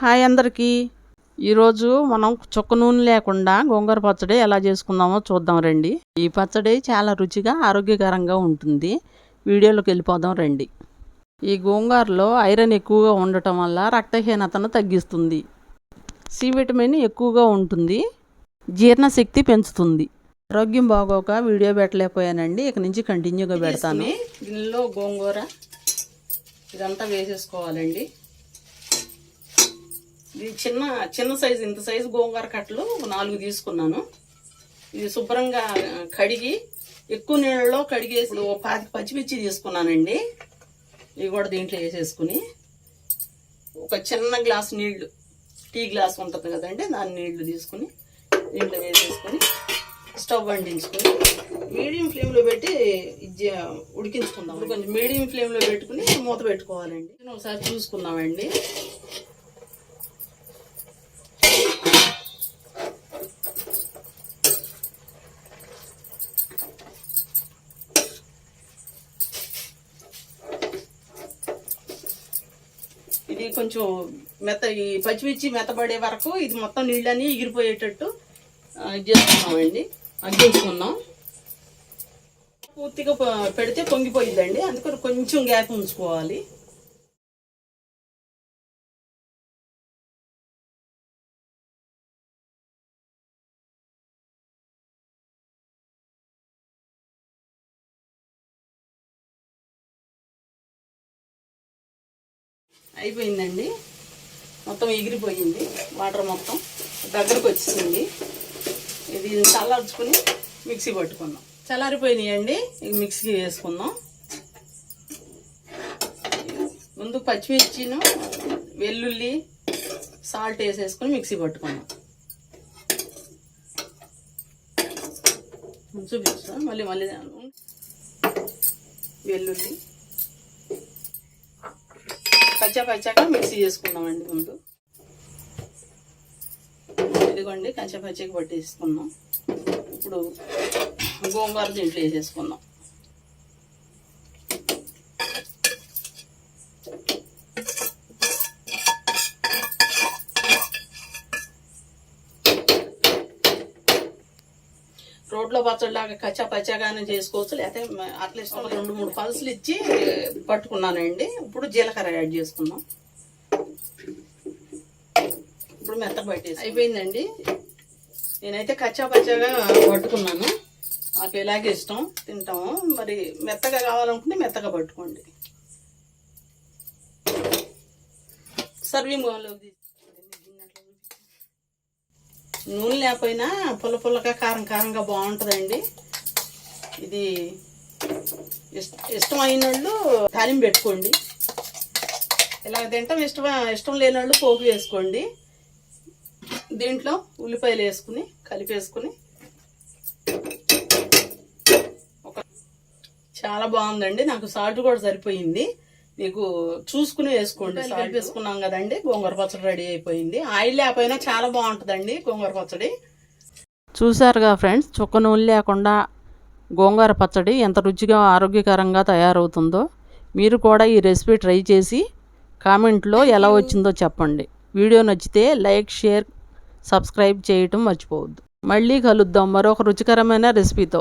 Hi అందరికీ. ఈరోజు మనం చుక్క నూనె లేకుండా గోంగూర పచ్చడి ఎలా చేసుకుందామో చూద్దాం రండి. ఈ పచ్చడి చాలా రుచిగా ఆరోగ్యకరంగా ఉంటుంది. వీడియోలోకి వెళ్ళిపోదాం రండి. ఈ గోంగూరలో ఐరన్ ఎక్కువగా ఉండటం వల్ల రక్తహీనతను తగ్గిస్తుంది. సి విటమిన్ ఎక్కువగా ఉంటుంది. జీర్ణశక్తి పెంచుతుంది. ఆరోగ్యం బాగోక వీడియో పెట్టలేకపోయానండి. ఇక నుంచి కంటిన్యూగా పెడతాను. దీనిలో గోంగూర ఇదంతా వేసేసుకోవాలండి. ఇది చిన్న చిన్న సైజు ఇంత సైజు గోంగూర కట్టలు నాలుగు తీసుకున్నాను. ఇది శుభ్రంగా కడిగి ఎక్కువ నీళ్ళలో కడిగేసి ఓ పాతి పచ్చిమిర్చి తీసుకున్నానండి. ఇవి కూడా దీంట్లో వేసేసుకుని ఒక చిన్న గ్లాస్ నీళ్ళు టీ గ్లాస్ ఉంటుంది కదండి దాని నీళ్ళు తీసుకుని దీంట్లో వేసేసుకొని స్టవ్ వండించుకొని మీడియం ఫ్లేమ్లో పెట్టి ఇది ఉడికించుకుందాం. కొంచెం మీడియం ఫ్లేమ్లో పెట్టుకుని మూత పెట్టుకోవాలండి. ఒకసారి చూసుకుందామండి. కొంచెం మెత్త ఈ పచ్చిమిర్చి మెత్తబడే వరకు ఇది మొత్తం నీళ్ళని ఎగిరిపోయేటట్టు ఇది చేసుకున్నామండి. అగ్గించుకున్నాం పూర్తిగా పెడితే పొంగిపోయిందండి అందుకని కొంచెం గ్యాప్ ఉంచుకోవాలి. అయిపోయిందండి. మొత్తం ఎగిరిపోయింది. వాటర్ మొత్తం దగ్గరకు వచ్చేసింది ఇది చల్లార్చుకుని మిక్సీ పట్టుకుందాం చల్లారిపోయినాయండి? ఇక మిక్సీ వేసుకుందాం. ముందు పచ్చిమిర్చిను వెల్లుల్లి సాల్ట్ వేసేసుకుని మిక్సీ పట్టుకుందాం చూపిస్తా. మళ్ళీ మళ్ళీ. వెల్లుల్లి. పచ్చా పచ్చాక మిక్సీ చేసుకున్నామండి ముందు. ఇదిగోండి కచ్చా పచ్చకి పట్టేసుకున్నాం ఇప్పుడు గోంగూర దీంట్లో వేసేసుకున్నాం రోడ్లో పచ్చడిలాగా కచ్చా పచ్చాగానే చేసుకోవచ్చు. లేకపోతే అట్లా ఇష్టం రెండు మూడు పల్సులు ఇచ్చి పట్టుకున్నానండి. ఇప్పుడు జీలకర్ర యాడ్ చేసుకుందాం. ఇప్పుడు మెత్తగా పట్టేసి అయిపోయిందండి. నేనైతే కచ్చా పచ్చాగా పట్టుకున్నాను. నాకు ఇలాగే ఇష్టం. తింటాము. మరి మెత్తగా కావాలనుకుంటే మెత్తగా పట్టుకోండి. సర్వింగ్ బౌల్లోకి నూనె లేకపోయినా పుల్ల పుల్లగా కారం కారంగా బాగుంటుందండి. ఇది ఇష్ట ఇష్టం అయిన వాళ్ళు తాలింపు పెట్టుకోండి. ఇలా తింటాం ఇష్టం ఇష్టం లేని వాళ్ళు పోపు వేసుకోండి. దీంట్లో ఉల్లిపాయలు వేసుకుని కలిపేసుకుని ఒక చాలా బాగుందండి. నాకు సాల్ట్ కూడా సరిపోయింది. మీకు చూసుకుని వేసుకోండి. సాల్ట్ వేసుకున్నాం కదండి. గోంగూర పచ్చడి రెడీ అయిపోయింది. ఆయిల్ లేకపోయినా చాలా బాగుంటుందండి గోంగూర పచ్చడి. చూసారుగా ఫ్రెండ్స్ చుక్క నూనె లేకుండా గోంగూర పచ్చడి ఎంత రుచిగా ఆరోగ్యకరంగా తయారవుతుందో మీరు కూడా ఈ రెసిపీ ట్రై చేసి కామెంట్లో ఎలా వచ్చిందో చెప్పండి. వీడియో నచ్చితే లైక్ షేర్ సబ్స్క్రైబ్ చేయటం మర్చిపోవద్దు. మళ్ళీ కలుద్దాం మరొక రుచికరమైన రెసిపీతో.